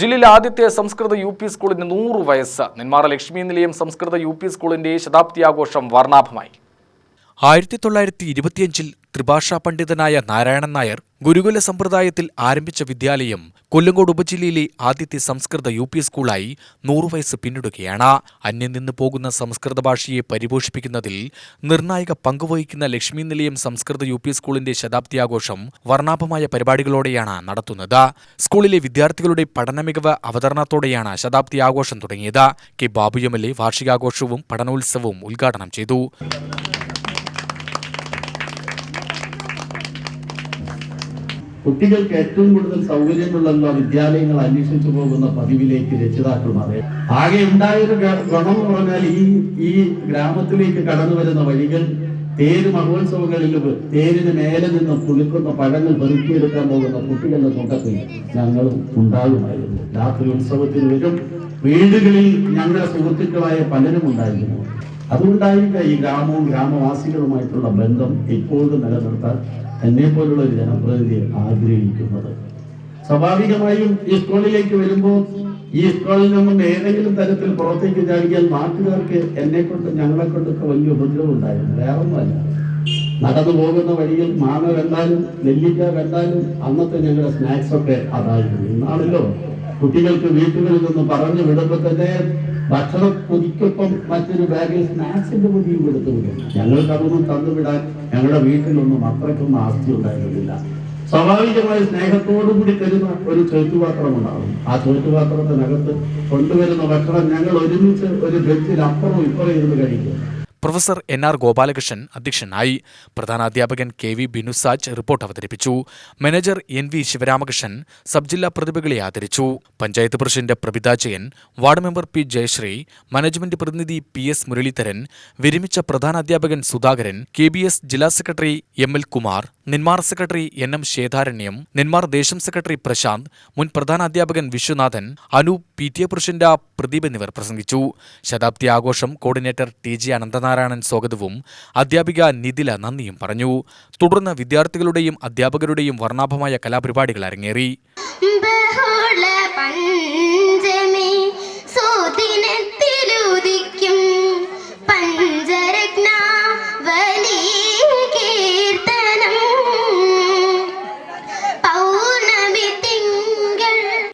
ജില്ലയിലെ ആദ്യത്തെ സംസ്കൃത യു പി സ്കൂളിന് നൂറ് വയസ്സ്. നെന്മാറ ലക്ഷ്മി നിലയം സംസ്കൃത യു പി സ്കൂളിന്റെ ശതാബ്ദി ആഘോഷം വർണാഭമായി. ആയിരത്തി തൊള്ളായിരത്തി ഇരുപത്തിയഞ്ചിൽ ത്രിഭാഷാ പണ്ഡിതനായ നാരായണൻ നായർ ഗുരുകുല സമ്പ്രദായത്തിൽ ആരംഭിച്ച വിദ്യാലയം കൊല്ലങ്കോട് ഉപജില്ലയിലെ ആദ്യത്തെ സംസ്കൃത യു പി സ്കൂളായി നൂറു വയസ്സ് പിന്നിടുകയാണ്. അന്യം നിന്ന് പോകുന്ന സംസ്കൃത ഭാഷയെ പരിപോഷിപ്പിക്കുന്നതിൽ നിർണായക പങ്കുവഹിക്കുന്ന ലക്ഷ്മി നിലയം സംസ്കൃത യു പി സ്കൂളിന്റെ ശതാബ്ദി ആഘോഷം വർണാഭമായ പരിപാടികളോടെയാണ് നടത്തുന്നത്. സ്കൂളിലെ വിദ്യാർത്ഥികളുടെ പഠന മികവ് അവതരണത്തോടെയാണ് ശതാബ്ദി ആഘോഷം തുടങ്ങിയത്. K Babu M L A വാർഷികാഘോഷവും പഠനോത്സവവും ഉദ്ഘാടനം ചെയ്തു. കുട്ടികൾക്ക് ഏറ്റവും കൂടുതൽ സൗകര്യമുള്ള വിദ്യാലയങ്ങൾ അന്വേഷിച്ചു പോകുന്ന പതിവിലേക്ക് രക്ഷിതാക്കൾ മാറി ആകെ ഉണ്ടായൊരു ഗുണം എന്ന് പറഞ്ഞാൽ ഈ ഈ ഗ്രാമത്തിലേക്ക് കടന്നു വരുന്ന വഴികൾ തേര് മഹോത്സവങ്ങളിൽ തേരിന് മേലെ നിന്ന് കുളിക്കുന്ന പഴങ്ങൾ പെറുക്കിയെടുക്കാൻ പോകുന്ന കുട്ടികളുടെ കൂട്ടത്തിൽ ഞങ്ങൾ ഉണ്ടാകുമായിരുന്നു. രാത്രി ഉത്സവത്തിന് വരും. വീടുകളിൽ ഞങ്ങളുടെ സുഹൃത്തുക്കളായ പലരും ഉണ്ടായിരുന്നു. അതുകൊണ്ടായിരിക്കാം ഈ ഗ്രാമവും ഗ്രാമവാസികളുമായിട്ടുള്ള ബന്ധം ഇപ്പോഴും നിലനിർത്താൻ എന്നെ പോലുള്ള ഒരു ജനപ്രതിനിധി ആഗ്രഹിക്കുന്നത്. സ്വാഭാവികമായും ഈ സ്കൂളിലേക്ക് വരുമ്പോൾ ഈ സ്കൂളിൽ നിന്നും ഏതെങ്കിലും തരത്തിൽ പുറത്തേക്ക് ചാടിയാൽ നാട്ടുകാർക്ക് എന്നെ കൊണ്ട് ഞങ്ങളെ കൊണ്ടൊക്കെ വലിയ ഉപദ്രവം ഉണ്ടായിരുന്നു വേറെ ഒന്നുമല്ല നടന്നു പോകുന്ന വഴിയിൽ മാങ്ങ കണ്ടാലും നെല്ലിക്ക കണ്ടാലും അന്നത്തെ ഞങ്ങളുടെ സ്നാക്സ് ഒക്കെ അതായിരുന്നു. ഇന്നാണല്ലോ കുട്ടികൾക്ക് വീട്ടുകളിൽ നിന്ന് പറഞ്ഞു വിടുമ്പോൾ തന്നെ ഭക്ഷണം പൊതിക്കൊപ്പം മറ്റൊരു ബാഗിൽ സ്നാക്സിന്റെ പൊതിയും കൊടുത്തു വിടും. ഞങ്ങൾക്ക് അതൊന്നും തന്നുവിടാൻ ഞങ്ങളുടെ വീട്ടിലൊന്നും അത്രയ്ക്കൊന്നും ആസ്തി ഉണ്ടായിരുന്നില്ല. സ്വാഭാവികമായ സ്നേഹത്തോടുകൂടി തരുന്ന ഒരു ചോറ്റുപാത്രം ഉണ്ടാകും. ആ ചോറ്റുപാത്രത്തിനകത്ത് കൊണ്ടുവരുന്ന ഭക്ഷണം ഞങ്ങൾ ഒരുമിച്ച് ഒരു ബെഞ്ചിൽ അപ്പുറം ഇപ്പുറം ഇരുന്ന് കഴിക്കും. പ്രൊഫസർ എൻ ആർ ഗോപാലകൃഷ്ണൻ അധ്യക്ഷനായി പ്രധാനാധ്യാപകൻ കെ വി ബിനുസാജ് റിപ്പോർട്ട് അവതരിപ്പിച്ചു. Manager N V Sivaramakrishnan sub ജില്ലാ പ്രതിഭകളെ ആദരിച്ചു. Panchayat president Prabhitha Jayan ward member P Jayasree management പ്രതിനിധി പി എസ് മുരളീധരൻ വിരമിച്ച പ്രധാനാധ്യാപകൻ സുധാകരൻ കെ ബി എസ് ജില്ലാ secretary M L Kumar Nenmara secretary N M ശേതാരണ്യം നിന്മാർ ദേശം സെക്രട്ടറി പ്രശാന്ത് മുൻ പ്രധാനാധ്യാപകൻ Viswanathan Anu P T A പുരുഷന്റെ പ്രദീപ് എന്നിവർ പ്രസംഗിച്ചു. ശതാബ്ദി ആഘോഷം കോർഡിനേറ്റർ ടി ജി അനന്തനാരായണൻ സ്വാഗതവും അധ്യാപിക നിതില നന്ദിയും പറഞ്ഞു. തുടർന്ന് വിദ്യാർത്ഥികളുടെയും അധ്യാപകരുടെയും വർണാഭമായ കലാപരിപാടികൾ അരങ്ങേറി.